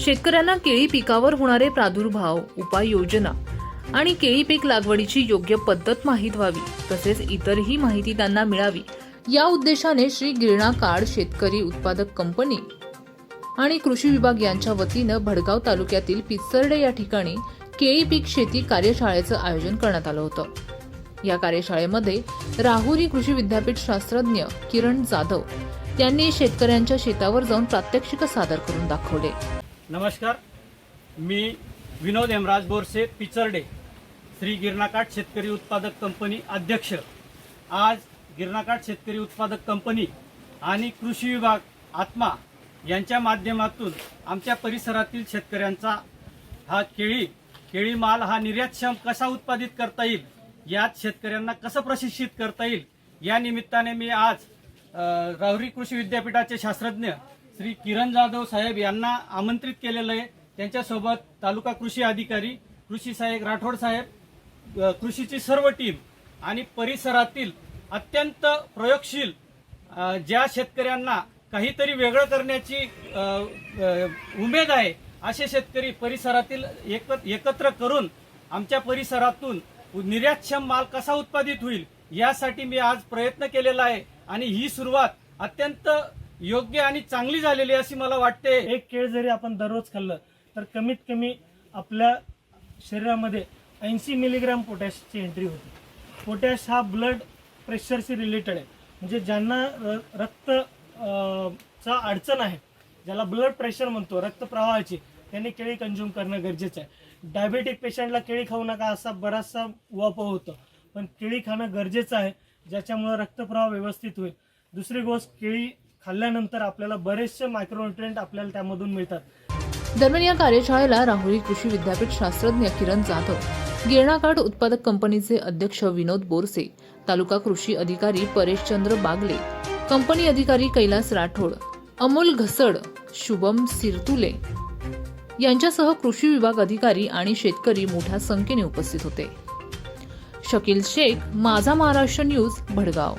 शेतकऱ्यांना केळी पिकावर होणारे प्रादुर्भाव उपाययोजना आणि केळी पीक लागवडीची योग्य पद्धत माहीत व्हावी तसेच इतरही माहिती त्यांना मिळावी या उद्देशाने श्री गिरणा कार्ड शेतकरी उत्पादक कंपनी आणि कृषी विभाग यांच्या वतीनं भडगाव तालुक्यातील पिचर्डे या ठिकाणी केळी पीक शेती कार्यशाळेचं आयोजन करण्यात आलं होतं. या कार्यशाळेमध्ये राहुरी कृषी विद्यापीठ शास्त्रज्ञ किरण जाधव यांनी शेतकऱ्यांच्या शेतावर जाऊन प्रात्यक्षिक सादर करून दाखवले. नमस्कार. मी विनोद हेमराज बोरसे पिचर्डे. श्री गिरणाकाठ शेतकरी उत्पादक कंपनी अध्यक्ष. आज गिरणाकाठ शेतकरी उत्पादक कंपनी आणि कृषी विभाग आत्मा यांच्या माध्यमातून आमच्या परिसरातील शेतकऱ्यांचा हा केळी केळी माल हा निर्यातक्षम कसा उत्पादित करता येईल यात शेतकऱ्यांना कसं प्रशिक्षित करता येईल या निमित्ताने मी आज राहुरी कृषी विद्यापीठाचे शास्त्रज्ञ श्री किरण जाधव साहेब यांना आमंत्रित केलेलं आहे. त्यांच्यासोबत तालुका कृषी अधिकारी कृषी साहेब राठोड साहेब कृषीची सर्व टीम आणि परिसरातील अत्यंत प्रयोगशील ज्या शेतकऱ्यांना काहीतरी वेगळं करण्याची उमेद आहे असे शेतकरी परिसरातील एक- एकत्र करून आमच्या परिसरातून निर्यातक्षम माल कसा उत्पादित होईल यासाठी मी आज प्रयत्न केलेला आहे. आणि ही सुरुवात अत्यंत योग्य आणि चांगली झालेली अशी मला वाटते. एक केळ जरी आपण दररोज खाल्लं तर कमीत कमी आपल्या शरीरामध्ये ऐंशी मिलीग्राम पोटॅशची एंट्री होते. पोटॅश हा ब्लड प्रेशरशी रिलेटेड आहे. म्हणजे ज्यांना र- रक्त चा अडचण आहे ज्याला ब्लड प्रेशर म्हणतो रक्तप्रवाहाची त्यांनी केळी कंझ्युम करणं गरजेचं आहे. डायबेटिक पेशंटला केळी खाऊ नका असा बराचसा वापर होतो. पण केळी खाणं गरजेचं आहे ज्याच्यामुळं रक्तप्रवाह व्यवस्थित होईल. दुसरी गोष्ट केळी खाल्ल्यानंतर आपल्याला बरेचसे मायक्रोन्युट्रिएंट आपल्याला त्यामधून मिळतात. दरम्यान या कार्यशाळेला राहुरी कृषी विद्यापीठ शास्त्रज्ञ किरण जाधव गिरणाकाठ उत्पादक कंपनीचे अध्यक्ष विनोद बोरसे तालुका कृषी अधिकारी परेशचंद्र बागले कंपनी अधिकारी कैलास राठोड अमोल घसड शुभम सिरतुले यांच्यासह कृषी विभाग अधिकारी आणि शेतकरी मोठ्या संख्येने उपस्थित होते. शकील शेख माझा महाराष्ट्र न्यूज भडगाव.